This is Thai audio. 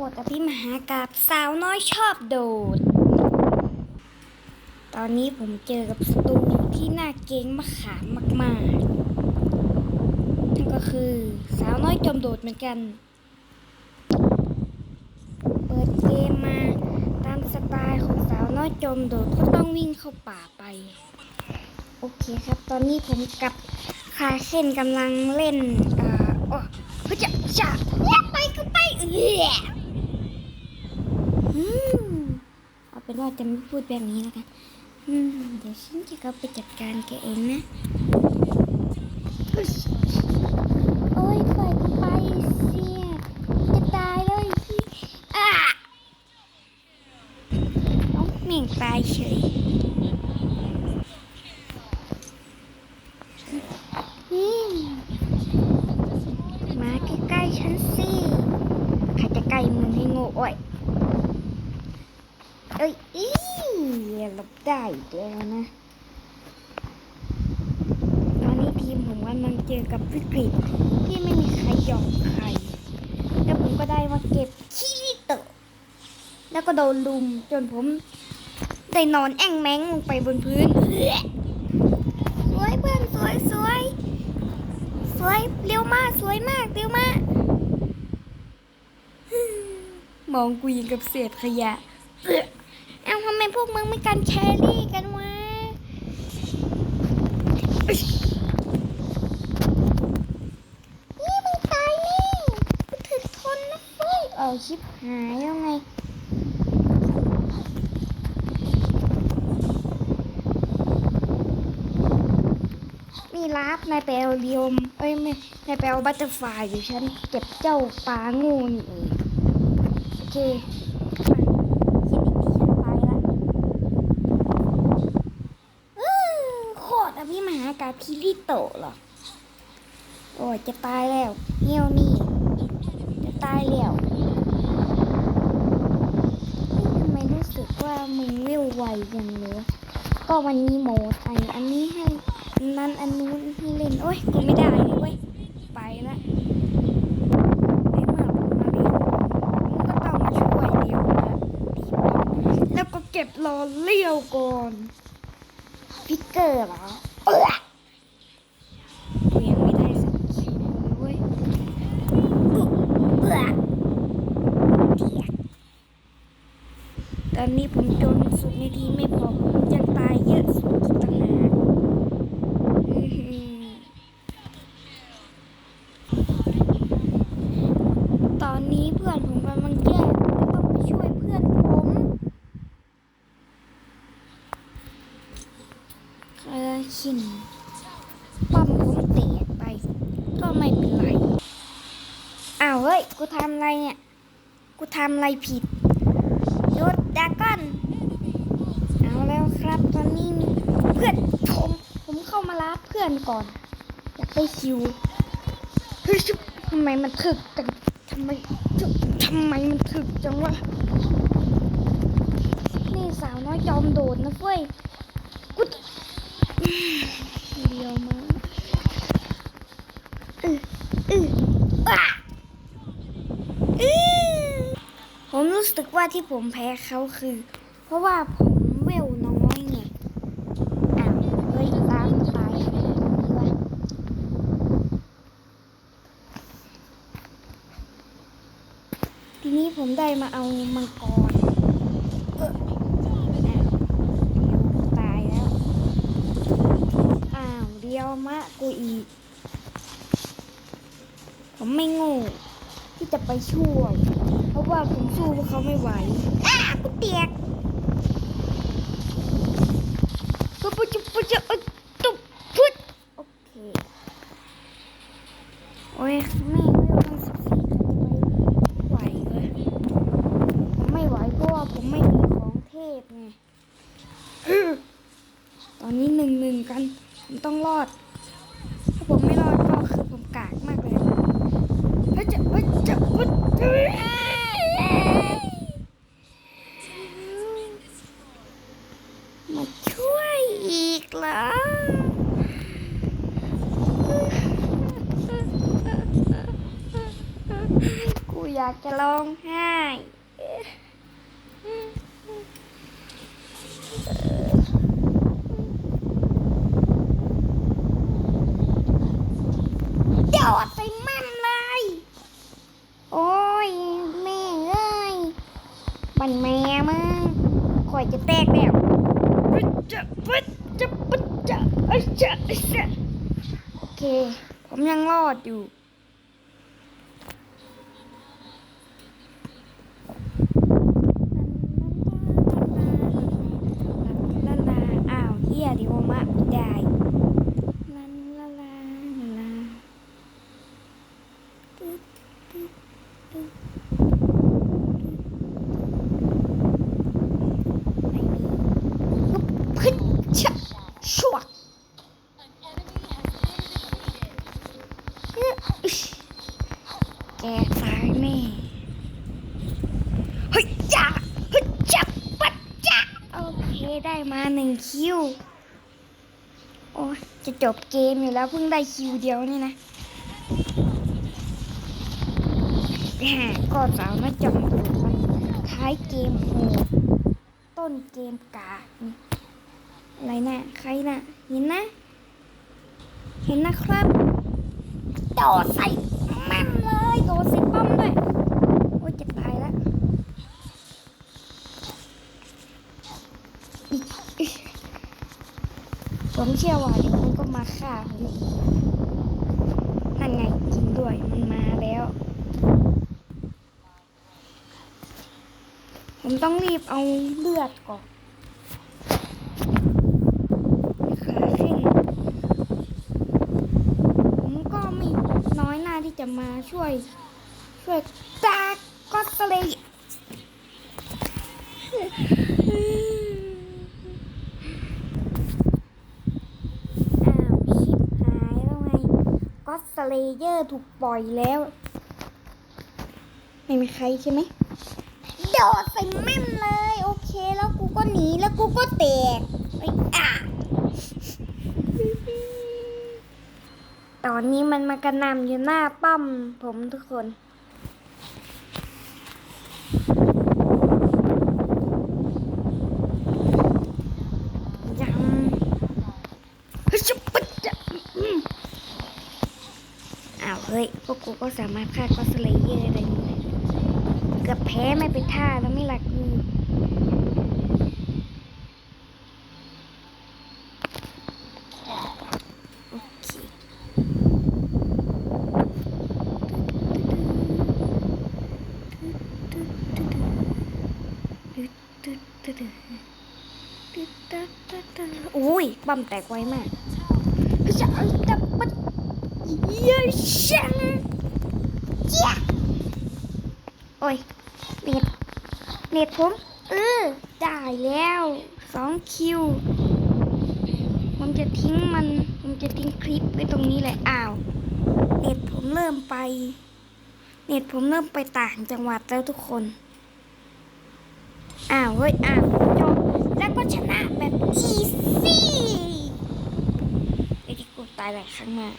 ปวดอภิมหากาบสาวน้อยชอบโดด ตอนนี้ผมเจอกับศัตรูที่น่าเกรงมะขามมากๆ นั่นก็คือสาวน้อยจมโดดเหมือนกัน เปิดเกมมาตามสไตล์ของสาวน้อยจมโดดก็ต้องวิ่งเข้าป่าไป โอเคครับ ตอนนี้ผมกับคาเคนกำลังเล่นอ่าโอ้เพื่อจะจะเนี่ยไปก็ไปเออม เป็นว่าจะไม่พูดแบบนี้แล้วกันอืมเดี๋ยวฉันจะเข้าไปจัดการแกเองนะ โอ้ยปล่อยไปเสียจะตายแล้วไอ้ที่อะน้องเหม่งตายเฉย อืมมาใกล้ๆฉันสิใครจะใกล้มึงให้โง่โอ้ยเอ้ยอีหลบ ได้อีกแล้วนะ ตอนนี้ทีมผมกำลังเจอกับวิกฤตที่ไม่มีใครยอมใคร แล้วผมก็ได้มาเก็บขี้ริโตะแล้วก็โดนลุมจนผมได้นอนแอ่งแมงลงไปบนพื้นเอื้อสวยเพื่อนสวยสวยสวยเร็วมากสวยมากเร็วมาก มองกูยิงกับเศษขยะ เอ้าทำไมพวกมึงไม่กันแครี่กันวะนี่มึงตายแน่กูถึกทนนะเฟ้ยเอาชิบหายแล้วไงมีลาฟนายแปลเรียมเอ้ยไม่นายแปลบัตเตอร์ฟลายอยู่ฉันเก็บเจ้าปลางูนี่เองโอเคมาคิดดีๆฉันไปละอื้อโคตร อภิมหากาพิริโตะเหรอ โอ้ยจะตายแล้วเฮี้ยวนี่ จะตายแล้วทำไมรู้สึกว่ามึงเร็วไวจังเลยวะก็วันนี้โหมดไออันนี้ให้นั้นอันนู้นให้เล่น โอ้ยกูไม่ได้เลยเว้ย ไปละในเมื่อผมาเรียนผมก็ต้องมาช่วยเรียวนะตีบอลแล้วก็เก็บรอเลี้ยวก่อนพิกเกอร์เหรอเออกูยังไม่ได้สักคิวเลยเว้ยอุ๊ยเออเดียก ตอนนี้ผมจนสุดในทีมไม่พอผมยังตายเยอะสุดต่างหากตอนนี้เพื่อนผมกำลังแย่ต้องไปช่วยเพื่อนผมคาราชินป้อมผมแตกไป ก็ไม่เป็นไร อ้าวเฮ้ย กูทำอะไรเนี่ย กูทำอะไรผิด ยุดดากอนเอาแล้วครับตอนนี้มีเพื่อนผมผมเข้ามารับเพื่อนก่อน อยากได้คิวเฮ้ยชุบทำไมมันถึกจังทำไมชุบทำไมมันถึกจังวะนี่สาวน้อยจอมโดดนะเฟ้ยกูตเดียวมาเออเอออะอื้อผมรู้ สึกว่าที่ผมแพ้เขาคือ เพราะว่าผมเวลน้อยไงอ้าวเฮ้ยล้างตายดีวะทีนี้ผมได้มาเอามังกรเอออ้าวเดียวตายแล้ว อ้าวเดียวมะกูอีก ผมไม่โง่ที่จะไปช่วย ราะว่าผมสู้พวกเขาไม่ไหวอ้ากูเตียกปุ๊บปุ๊บปุ๊บปุ๊บปุ๊บตุ๊บปุ๊บโอเคโอ้ยแม่ไม่รู้ตั้งสิบสี่จะไปไหวเลยผมไม่ไหวเพราะว่าผมไม่มีของเทพไงอื้อตอนนี้หนึ่งหนึ่งกันผมต้องรอดถ้าผมไม่รอดก็คือผมกากมากเลยเฮ้ยจะเฮ้ยจะเฮ้ยเฮ้ยมาช่วยอีกเหรอ กู อยากจะร้องไห้โดดไปมั่นเลย โอ้ย แม่เอ้ยบันแม่มึงข่อยจะแตกแล้วปึ๊ดจะปึ๊ดจะปึ๊ดจะอ้จะเอ้จะโอเค ผมยังรอดอยู่ ลาลาอ้าวเฮียดิวมะได้ลาลาลาลาตึ๊ดตึ๊ดตึ๊ดไม่มีฮึบพึ่งชะชวกฮึอิ๊ชแกตายแน่เฮ้ยจ้าเฮ้ยจ้าปัดจ้าโอเค ได้มาหนึ่งคิว โอ้จะจบเกมอยู่แล้วเพิ่งได้คิวเดียวนี่นะแหมก็สาวมาจอมดูมันท้ายเกมโหต้นเกมกาอะไรนะใครนะเห็นนะ เห็นนะครับโดดใส่แม่นเลยโดดใส่ ผมเชื่อว่าเดี๋ยวมันก็มาฆ่าผมอีกนั่นไงจริงด้วยมันมาแล้ว ผมต้องรีบเอาเลือดก่อนขาขึ้นผมก็ไม่น้อยหน้าที่จะมาช่วย ช่วยตาก็สเลย อ้าวชิบหายแล้วไงก็ส เลเยอร์ถูกปล่อยแล้ว ไม่มีใครใช่ไหมโดดใส่แม่มเลย โอเค แล้วกูก็หนีแล้วกูก็แตกไอ้อะตอนนี้มันมากระนำอยู่หน้าป้อมผมทุกคน ยังเฮ้ยชุบปึ๊ดจะอืม อ้าวเฮ้ยพวกกูก็สามารถฆ่าก็สเลเยอร์ได้เกือบแพ้ไม่เป็นท่าแล้วไม่หลักกูโอเคอุ้ย บัมแตกไวมากจะ เอาจับมันเยอะชังเจ้าโอ้ยเน็ตเน็ตผม เออ ได้แล้วสองคิว ผมจะทิ้งมัน ผมจะทิ้งคลิปไว้ตรงนี้เลยอ้าว เน็ตผมเริ่มไป เน็ตผมเริ่มไปต่างจังหวัดแล้วทุกคน อ้าว เฮ้ย อ้าวจบแล้วก็ชนะแบบอีซี่ไอ้ที่กูตายหลายครั้งมาก